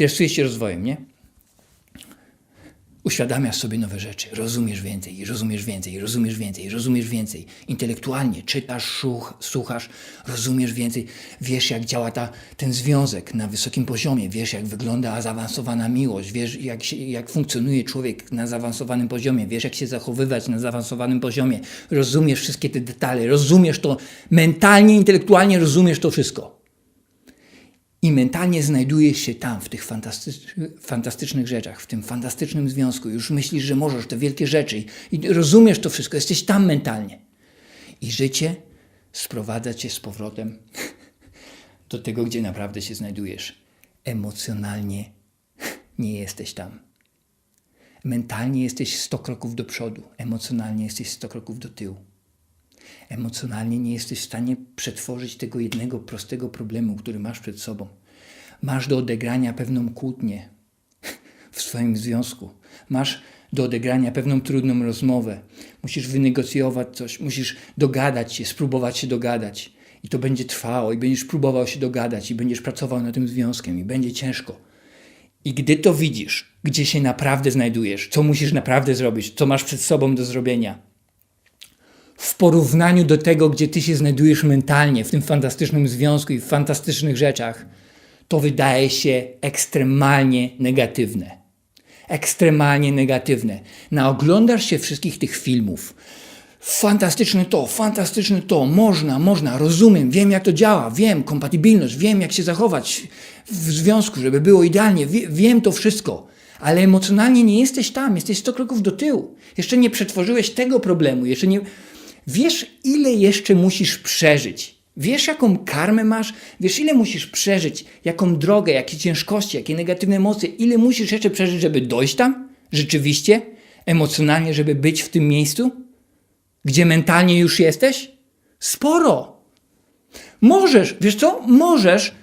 interesujesz się rozwojem, nie? Uświadamiasz sobie nowe rzeczy, rozumiesz więcej, rozumiesz więcej, rozumiesz więcej, rozumiesz więcej. Intelektualnie czytasz, słuch, słuchasz, rozumiesz więcej, wiesz jak działa ta, ten związek na wysokim poziomie, wiesz jak wygląda zaawansowana miłość, wiesz jak, się, jak funkcjonuje człowiek na zaawansowanym poziomie, wiesz jak się zachowywać na zaawansowanym poziomie, rozumiesz wszystkie te detale, rozumiesz to mentalnie, intelektualnie, rozumiesz to wszystko. I mentalnie znajdujesz się tam, w tych fantastycz fantastycznych rzeczach, w tym fantastycznym związku. Już myślisz, że możesz te wielkie rzeczy i rozumiesz to wszystko, jesteś tam mentalnie. I życie sprowadza cię z powrotem do tego, gdzie naprawdę się znajdujesz. Emocjonalnie nie jesteś tam. Mentalnie jesteś 100 kroków do przodu, emocjonalnie jesteś 100 kroków do tyłu. Emocjonalnie nie jesteś w stanie przetworzyć tego jednego prostego problemu, który masz przed sobą. Masz do odegrania pewną kłótnię w swoim związku. Masz do odegrania pewną trudną rozmowę. Musisz wynegocjować coś, musisz dogadać się, spróbować się dogadać. I to będzie trwało, i będziesz próbował się dogadać, i będziesz pracował nad tym związkiem, i będzie ciężko. I gdy to widzisz, gdzie się naprawdę znajdujesz, co musisz naprawdę zrobić, co masz przed sobą do zrobienia, w porównaniu do tego, gdzie ty się znajdujesz mentalnie, w tym fantastycznym związku i w fantastycznych rzeczach, to wydaje się ekstremalnie negatywne. Ekstremalnie negatywne. Naoglądasz się wszystkich tych filmów. Fantastyczne to, fantastyczne to, można, można, rozumiem, wiem jak to działa, wiem, kompatybilność, wiem jak się zachować w związku, żeby było idealnie, wie, wiem to wszystko ale emocjonalnie nie jesteś tam, jesteś 100 kroków do tyłu. Jeszcze nie przetworzyłeś tego problemu, jeszcze nie. Wiesz, ile jeszcze musisz przeżyć. Wiesz, jaką karmę masz, wiesz, ile musisz przeżyć, jaką drogę, jakie ciężkości, jakie negatywne emocje, ile musisz jeszcze przeżyć, żeby dojść tam, rzeczywiście, emocjonalnie, żeby być w tym miejscu, gdzie mentalnie już jesteś? Sporo. Możesz, wiesz co, możesz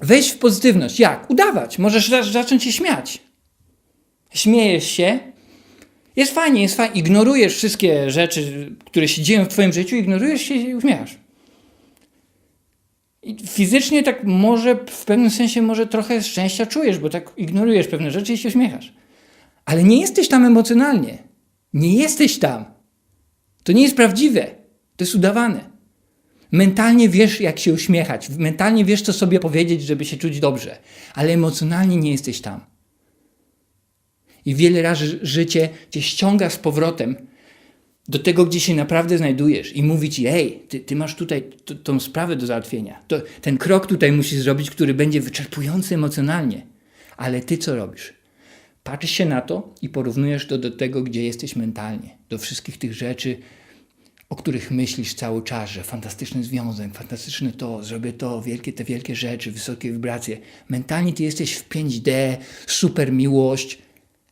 wejść w pozytywność. Jak? Udawać. Możesz za zacząć się śmiać. Śmiejesz się. Jest fajnie, jest fajnie. Ignorujesz wszystkie rzeczy, które się dzieją w twoim życiu, ignorujesz się i uśmiechasz. I fizycznie tak może, w pewnym sensie może trochę szczęścia czujesz, bo tak ignorujesz pewne rzeczy i się uśmiechasz. Ale nie jesteś tam emocjonalnie. Nie jesteś tam. To nie jest prawdziwe. To jest udawane. Mentalnie wiesz, jak się uśmiechać, mentalnie wiesz, co sobie powiedzieć, żeby się czuć dobrze, ale emocjonalnie nie jesteś tam. I wiele razy życie cię ściąga z powrotem do tego, gdzie się naprawdę znajdujesz i mówi ci, hej, ty, ty masz tutaj t- tą sprawę do załatwienia. To, ten krok tutaj musisz zrobić, który będzie wyczerpujący emocjonalnie. Ale ty co robisz? Patrzysz się na to i porównujesz to do tego, gdzie jesteś mentalnie, do wszystkich tych rzeczy, o których myślisz cały czas, że fantastyczny związek, fantastyczne to, zrobię to, wielkie te wielkie rzeczy, wysokie wibracje. Mentalnie ty jesteś w 5D, super miłość,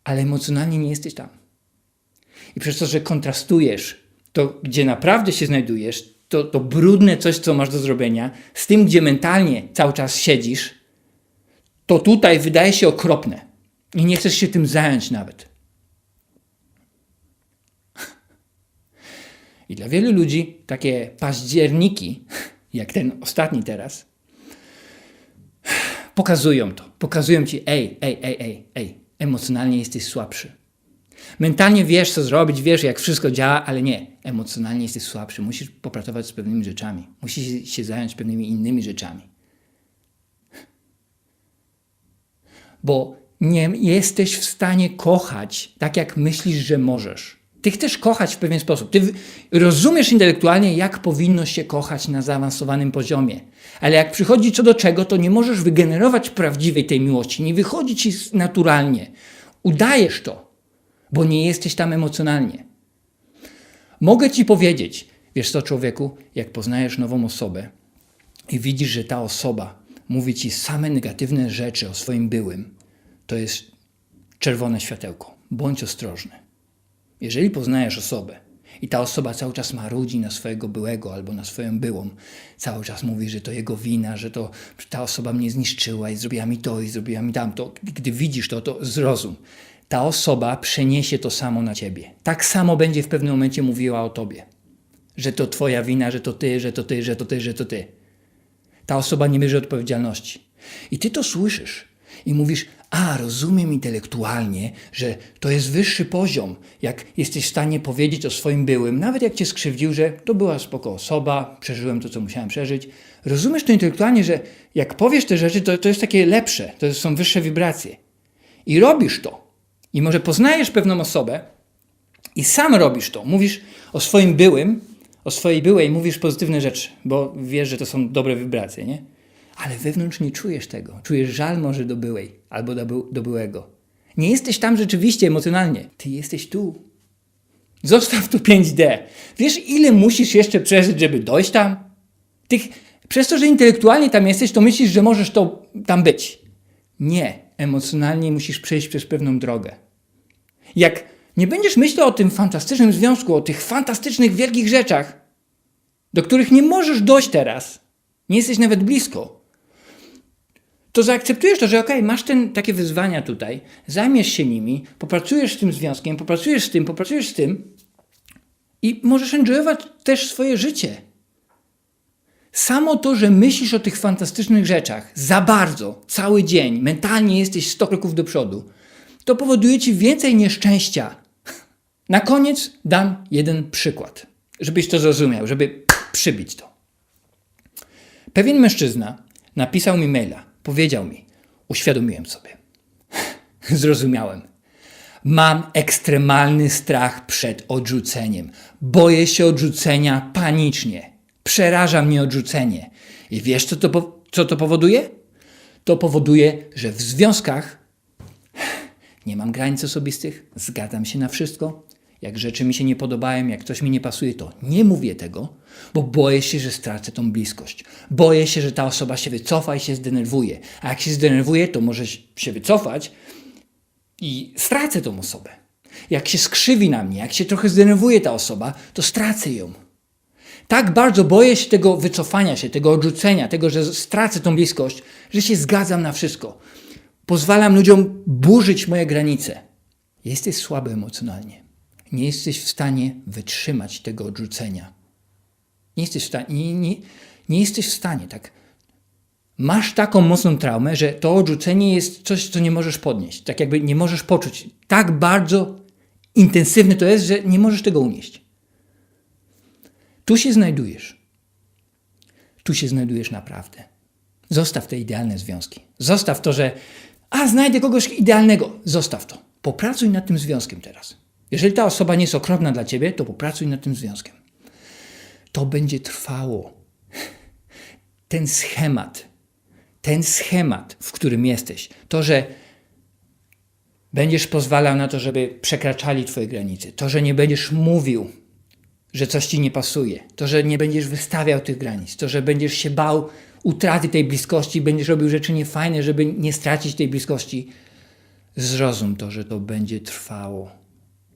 ale emocjonalnie nie jesteś tam. I przez to, że kontrastujesz to, gdzie naprawdę się znajdujesz, to, to brudne coś, co masz do zrobienia, z tym, gdzie mentalnie cały czas siedzisz, to tutaj wydaje się okropne. I nie chcesz się tym zająć nawet. I dla wielu ludzi takie październiki, jak ten ostatni teraz, pokazują to. Pokazują ci, ej, ej, ej, ej, ej, emocjonalnie jesteś słabszy. Mentalnie wiesz, co zrobić, wiesz, jak wszystko działa, ale nie, emocjonalnie jesteś słabszy. Musisz popracować z pewnymi rzeczami. Musisz się zająć pewnymi innymi rzeczami. Bo nie jesteś w stanie kochać tak, jak myślisz, że możesz. Ty chcesz kochać w pewien sposób. Ty rozumiesz intelektualnie, jak powinno się kochać na zaawansowanym poziomie. Ale jak przychodzi co do czego, to nie możesz wygenerować prawdziwej tej miłości. Nie wychodzi ci naturalnie. Udajesz to, bo nie jesteś tam emocjonalnie. Mogę ci powiedzieć, wiesz co, człowieku, jak poznajesz nową osobę i widzisz, że ta osoba mówi ci same negatywne rzeczy o swoim byłym, to jest czerwone światełko. Bądź ostrożny. Jeżeli poznajesz osobę i ta osoba cały czas marudzi na swojego byłego albo na swoją byłą, cały czas mówi, że to jego wina, że to ta osoba mnie zniszczyła i zrobiła mi to i zrobiła mi tamto, gdy widzisz to, to zrozum. Ta osoba przeniesie to samo na ciebie. Tak samo będzie w pewnym momencie mówiła o tobie. Że to twoja wina, że to ty, że to ty, że to ty, że to ty. Ta osoba nie bierze odpowiedzialności. I ty to słyszysz. I mówisz, a rozumiem intelektualnie, że to jest wyższy poziom, jak jesteś w stanie powiedzieć o swoim byłym, nawet jak cię skrzywdził, że to była spoko osoba, przeżyłem to, co musiałem przeżyć. Rozumiesz to intelektualnie, że jak powiesz te rzeczy, to, to jest takie lepsze, to są wyższe wibracje. I robisz to. I może poznajesz pewną osobę i sam robisz to. Mówisz o swoim byłym, o swojej byłej, mówisz pozytywne rzeczy, bo wiesz, że to są dobre wibracje, nie? Ale wewnątrz nie czujesz tego. Czujesz żal może do byłej albo do, do byłego. Nie jesteś tam rzeczywiście emocjonalnie. Ty jesteś tu. Zostaw tu 5D. Wiesz, ile musisz jeszcze przeżyć, żeby dojść tam? Tych, przez to, że intelektualnie tam jesteś, to myślisz, że możesz to, tam być. Nie. Emocjonalnie musisz przejść przez pewną drogę. Jak nie będziesz myślał o tym fantastycznym związku, o tych fantastycznych, wielkich rzeczach, do których nie możesz dojść teraz, nie jesteś nawet blisko, to zaakceptujesz to, że okej, masz ten, takie wyzwania tutaj, zajmiesz się nimi, popracujesz z tym związkiem, popracujesz z tym, popracujesz z tym i możesz enjoyować też swoje życie. Samo to, że myślisz o tych fantastycznych rzeczach za bardzo, cały dzień, mentalnie jesteś 100 kroków do przodu, to powoduje ci więcej nieszczęścia. Na koniec dam jeden przykład, żebyś to zrozumiał, żeby przybić to. Pewien mężczyzna napisał mi maila, powiedział mi, uświadomiłem sobie, zrozumiałem. Mam ekstremalny strach przed odrzuceniem. Boję się odrzucenia panicznie. Przeraża mnie odrzucenie. I wiesz, co to, co to powoduje? To powoduje, że w związkach nie mam granic osobistych, zgadzam się na wszystko. Jak rzeczy mi się nie podobają, jak coś mi nie pasuje, to nie mówię tego, bo boję się, że stracę tą bliskość. Boję się, że ta osoba się wycofa i się zdenerwuje. A jak się zdenerwuje, to może się wycofać i stracę tą osobę. Jak się skrzywi na mnie, jak się trochę zdenerwuje ta osoba, to stracę ją. Tak bardzo boję się tego wycofania się, tego odrzucenia, tego, że stracę tą bliskość, że się zgadzam na wszystko. Pozwalam ludziom burzyć moje granice. Jesteś słaby emocjonalnie. Nie jesteś w stanie wytrzymać tego odrzucenia. Nie jesteś w stanie, nie, nie, nie jesteś w stanie, tak. Masz taką mocną traumę, że to odrzucenie jest coś, co nie możesz podnieść. Tak jakby nie możesz poczuć. Tak bardzo intensywne to jest, że nie możesz tego unieść. Tu się znajdujesz. Tu się znajdujesz naprawdę. Zostaw te idealne związki. Zostaw to, że a znajdę kogoś idealnego. Zostaw to. Popracuj nad tym związkiem teraz. Jeżeli ta osoba nie jest okropna dla ciebie, to popracuj nad tym związkiem. To będzie trwało. Ten schemat, ten schemat, w którym jesteś, to, że będziesz pozwalał na to, żeby przekraczali twoje granice, to, że nie będziesz mówił, że coś ci nie pasuje, to, że nie będziesz wystawiał tych granic, to, że będziesz się bał utraty tej bliskości, będziesz robił rzeczy niefajne, żeby nie stracić tej bliskości, zrozum to, że to będzie trwało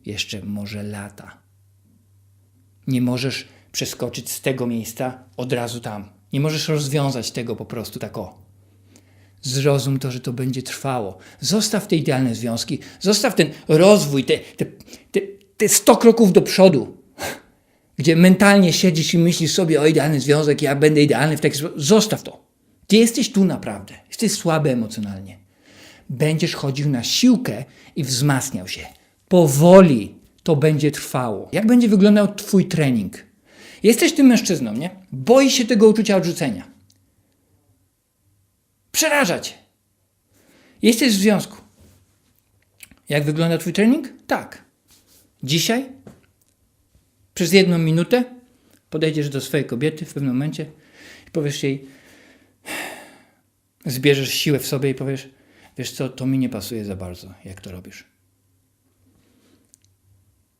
jeszcze może lata. Nie możesz przeskoczyć z tego miejsca od razu tam. Nie możesz rozwiązać tego po prostu tak o. Zrozum to, że to będzie trwało. Zostaw te idealne związki, zostaw ten rozwój, te, te, te, te 100 kroków do przodu, gdzie mentalnie siedzisz i myślisz sobie o idealny związek, ja będę idealny w taki sposób. Zostaw to. Ty jesteś tu naprawdę. Jesteś słaby emocjonalnie. Będziesz chodził na siłkę i wzmacniał się. Powoli to będzie trwało. Jak będzie wyglądał Twój trening? Jesteś tym mężczyzną, nie? Boi się tego uczucia odrzucenia. Przeraża cię. Jesteś w związku. Jak wygląda Twój trening? Tak. Dzisiaj, przez jedną minutę, podejdziesz do swojej kobiety w pewnym momencie i powiesz jej, zbierzesz siłę w sobie i powiesz, wiesz co, to mi nie pasuje za bardzo, jak to robisz.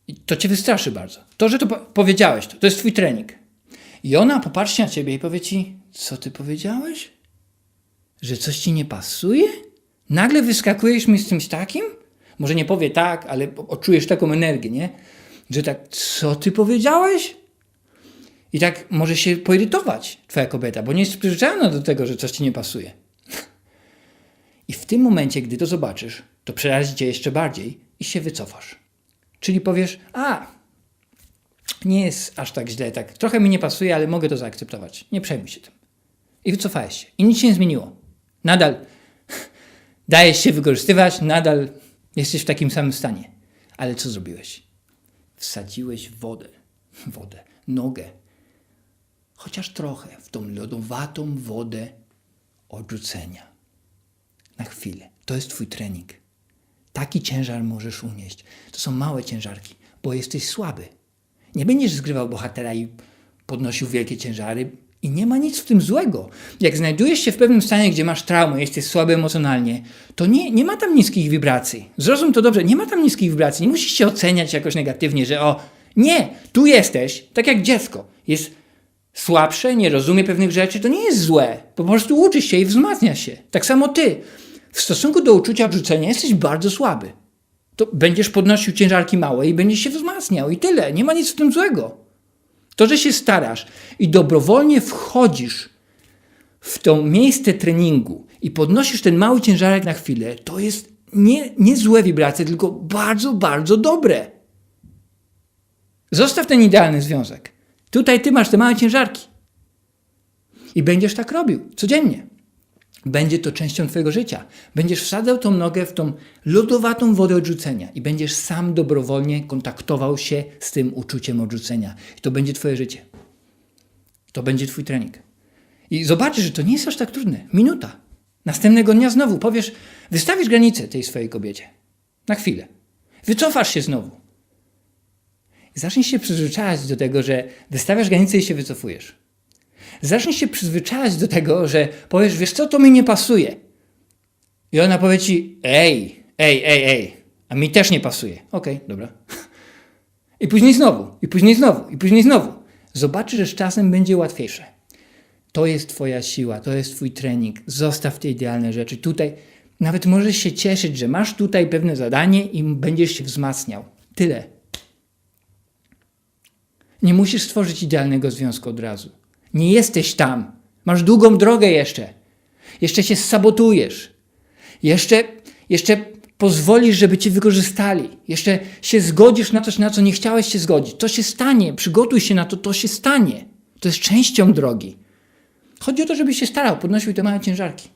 I to cię wystraszy bardzo. To, że to po- powiedziałeś, to, to jest twój trening. I ona popatrzy na ciebie i powie ci, co ty powiedziałeś? Że coś ci nie pasuje? Nagle wyskakujesz mi z czymś takim? Może nie powie tak, ale odczujesz taką energię, nie? Że tak, co ty powiedziałeś? I tak może się poirytować twoja kobieta, bo nie jest przyzwyczajona do tego, że coś ci nie pasuje. I w tym momencie, gdy to zobaczysz, to przerazi cię jeszcze bardziej i się wycofasz. Czyli powiesz, a, nie jest aż tak źle, tak trochę mi nie pasuje, ale mogę to zaakceptować. Nie przejmuj się tym. I wycofałeś się. I nic się nie zmieniło. Nadal Dajesz się wykorzystywać, nadal jesteś w takim samym stanie. Ale co zrobiłeś? Wsadziłeś wodę, wodę, nogę, chociaż trochę, w tą lodowatą wodę odrzucenia. Na chwilę. To jest Twój trening. Taki ciężar możesz unieść. To są małe ciężarki, bo jesteś słaby. Nie będziesz zgrywał bohatera i podnosił wielkie ciężary i nie ma nic w tym złego. Jak znajdujesz się w pewnym stanie, gdzie masz traumę, jesteś słaby emocjonalnie, to nie, nie ma tam niskich wibracji. Zrozum to dobrze, nie ma tam niskich wibracji. Nie musisz się oceniać jakoś negatywnie, że o, nie, tu jesteś, tak jak dziecko. Jest słabsze, nie rozumie pewnych rzeczy, to nie jest złe. Po prostu uczy się i wzmacnia się. Tak samo ty. W stosunku do uczucia odrzucenia jesteś bardzo słaby. To będziesz podnosił ciężarki małe i będziesz się wzmacniał i tyle. Nie ma nic w tym złego. To, że się starasz i dobrowolnie wchodzisz w to miejsce treningu i podnosisz ten mały ciężarek na chwilę, to jest nie, nie złe wibracje, tylko bardzo, bardzo dobre. Zostaw ten idealny związek. Tutaj ty masz te małe ciężarki. I będziesz tak robił codziennie. Będzie to częścią Twojego życia. Będziesz wsadzał tą nogę w tą lodowatą wodę odrzucenia i będziesz sam dobrowolnie kontaktował się z tym uczuciem odrzucenia. I to będzie Twoje życie. To będzie Twój trening. I zobaczysz, że to nie jest aż tak trudne. Minuta. Następnego dnia znowu powiesz, wystawisz granicę tej swojej kobiecie. Na chwilę. Wycofasz się znowu. I zaczniesz się przyzwyczajać do tego, że wystawiasz granicę i się wycofujesz. Zaczniesz się przyzwyczajać do tego, że powiesz, wiesz co, to mi nie pasuje. I ona powie ci, ej, ej, ej, ej, a mi też nie pasuje. Okej, dobra. I później znowu, i później znowu, i później znowu. Zobaczysz, że z czasem będzie łatwiejsze. To jest Twoja siła, to jest Twój trening. Zostaw te idealne rzeczy. Tutaj nawet możesz się cieszyć, że masz tutaj pewne zadanie i będziesz się wzmacniał. Tyle. Nie musisz stworzyć idealnego związku od razu. Nie jesteś tam. Masz długą drogę jeszcze. Jeszcze się sabotujesz. Jeszcze, jeszcze pozwolisz, żeby cię wykorzystali. Jeszcze się zgodzisz na coś, na co nie chciałeś się zgodzić. To się stanie. Przygotuj się na to, to się stanie. To jest częścią drogi. Chodzi o to, żebyś się starał, podnosił te małe ciężarki.